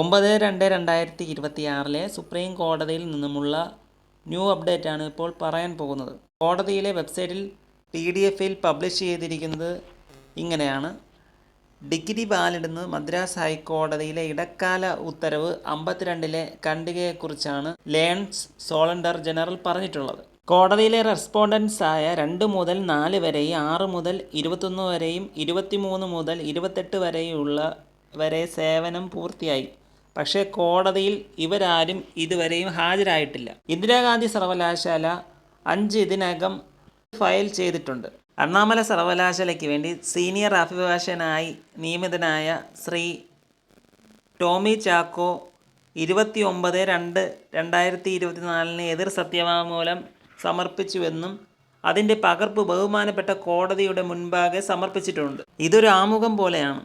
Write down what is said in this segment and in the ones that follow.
ഒമ്പത് രണ്ട് രണ്ടായിരത്തി ഇരുപത്തി ആറിലെ സുപ്രീം കോടതിയിൽ നിന്നുമുള്ള ന്യൂ അപ്ഡേറ്റ് ആണ് ഇപ്പോൾ പറയാൻ പോകുന്നത്. കോടതിയിലെ വെബ്സൈറ്റിൽ പി ഡി എഫിൽ പബ്ലിഷ് ചെയ്തിരിക്കുന്നത് ഇങ്ങനെയാണ്. ഡിഗ്രി വാലിടുന്ന മദ്രാസ് ഹൈക്കോടതിയിലെ ഇടക്കാല ഉത്തരവ് അമ്പത്തിരണ്ടിലെ ഖണ്ഡികയെക്കുറിച്ചാണ് ലേൺസ് സോളണ്ടർ ജനറൽ പറഞ്ഞിട്ടുള്ളത്. കോടതിയിലെ റെസ്പോണ്ടൻസ് ആയ രണ്ട് മുതൽ നാല് വരെയും ആറ് മുതൽ ഇരുപത്തൊന്ന് വരെയും ഇരുപത്തിമൂന്ന് മുതൽ ഇരുപത്തെട്ട് വരെയുള്ള വരെ സേവനം പൂർത്തിയായി. പക്ഷേ കോടതിയിൽ ഇവരാരും ഇതുവരെയും ഹാജരായിട്ടില്ല. ഇന്ദിരാഗാന്ധി സർവകലാശാല അഞ്ച് ഇതിനകം ഫയൽ ചെയ്തിട്ടുണ്ട്. അണ്ണാമല സർവകലാശാലയ്ക്ക് വേണ്ടി സീനിയർ അഭിഭാഷകനായി നിയമിതനായ ശ്രീ ടോമി ചാക്കോ ഇരുപത്തി ഒമ്പത് രണ്ട് രണ്ടായിരത്തി ഇരുപത്തിനാലിന് എതിർ സത്യവാങ്മൂലം സമർപ്പിച്ചുവെന്നും അതിന്റെ പകർപ്പ് ബഹുമാനപ്പെട്ട കോടതിയുടെ മുൻപാകെ സമർപ്പിച്ചിട്ടുണ്ട്. ഇതൊരു ആമുഖം പോലെയാണ്.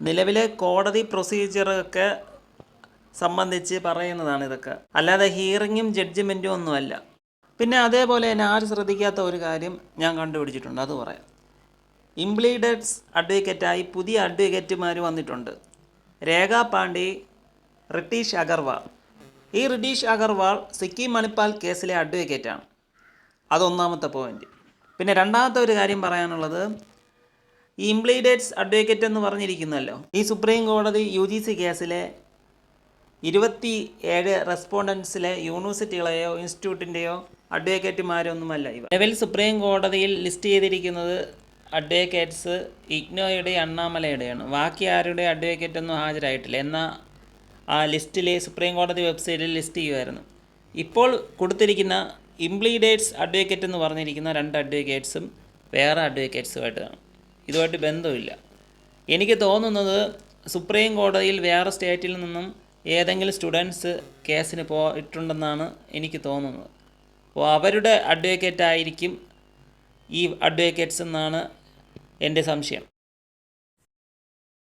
നിലവിലെ കോടതി പ്രൊസീജിയറൊക്കെ സംബന്ധിച്ച് പറയുന്നതാണ് ഇതൊക്കെ. അല്ലാതെ ഹിയറിങ്ങും ജഡ്ജ്മെന്റും ഒന്നുമല്ല. പിന്നെ അതേപോലെ തന്നെ ആരും ശ്രദ്ധിക്കാത്ത ഒരു കാര്യം ഞാൻ കണ്ടുപിടിച്ചിട്ടുണ്ട്. അത് പറയാം. ഇംപ്ലീഡഡ്സ് അഡ്വക്കേറ്റായി പുതിയ അഡ്വക്കേറ്റുമാർ വന്നിട്ടുണ്ട്. രേഖ പാണ്ഡെ റിട്ടീഷ് അഗർവാൾ. ഈ റിട്ടീഷ് അഗർവാൾ സിക്കിം മണിപ്പാൽ കേസിലെ അഡ്വക്കേറ്റാണ് അതൊന്നാമത്തെ പോയിന്റ് പിന്നെ രണ്ടാമത്തെ ഒരു കാര്യം പറയാനുള്ളത് ഈ ഇംപ്ലീഡേറ്റ്സ് അഡ്വക്കേറ്റ് എന്ന് പറഞ്ഞിരിക്കുന്നല്ലോ ഈ സുപ്രീം കോടതി യു ജി സി കേസിലെ ഇരുപത്തി ഏഴ് റെസ്പോണ്ടൻസിലെ യൂണിവേഴ്സിറ്റികളെയോ ഇൻസ്റ്റിറ്റ്യൂട്ടിന്റെയോ അഡ്വക്കേറ്റുമാരൊന്നുമല്ല ഇവ നിലവിൽ സുപ്രീം കോടതിയിൽ ലിസ്റ്റ് ചെയ്തിരിക്കുന്നത് അഡ്വക്കേറ്റ്സ് ഇഗ്നോയുടെ അണ്ണാമലയുടെയാണ്. ബാക്കി ആരുടെ അഡ്വക്കേറ്റ് ഒന്നും ഹാജരായിട്ടില്ല. എന്നാൽ ആ ലിസ്റ്റിലെ സുപ്രീം കോടതി വെബ്സൈറ്റിൽ ലിസ്റ്റ് ചെയ്യുമായിരുന്നു ഇപ്പോൾ കൊടുത്തിരിക്കുന്ന ഇംപ്ലീഡേറ്റ്സ് അഡ്വക്കേറ്റ് എന്ന് പറഞ്ഞിരിക്കുന്ന രണ്ട് അഡ്വക്കേറ്റ്സും വേറെ അഡ്വക്കേറ്റ്സുമായിട്ടാണ്. ഇതുമായിട്ട് ബന്ധമില്ല. എനിക്ക് തോന്നുന്നത് സുപ്രീം കോടതിയിൽ വേറെ സ്റ്റേറ്റിൽ നിന്നും ഏതെങ്കിലും സ്റ്റുഡൻസ് കേസിന് പോയിട്ടുണ്ടെന്നാണ് എനിക്ക് തോന്നുന്നത്. അപ്പോൾ അവരുടെ അഡ്വക്കേറ്റ് ആയിരിക്കും ഈ അഡ്വക്കേറ്റ്സ് എന്നാണ് എന്റെ സംശയം.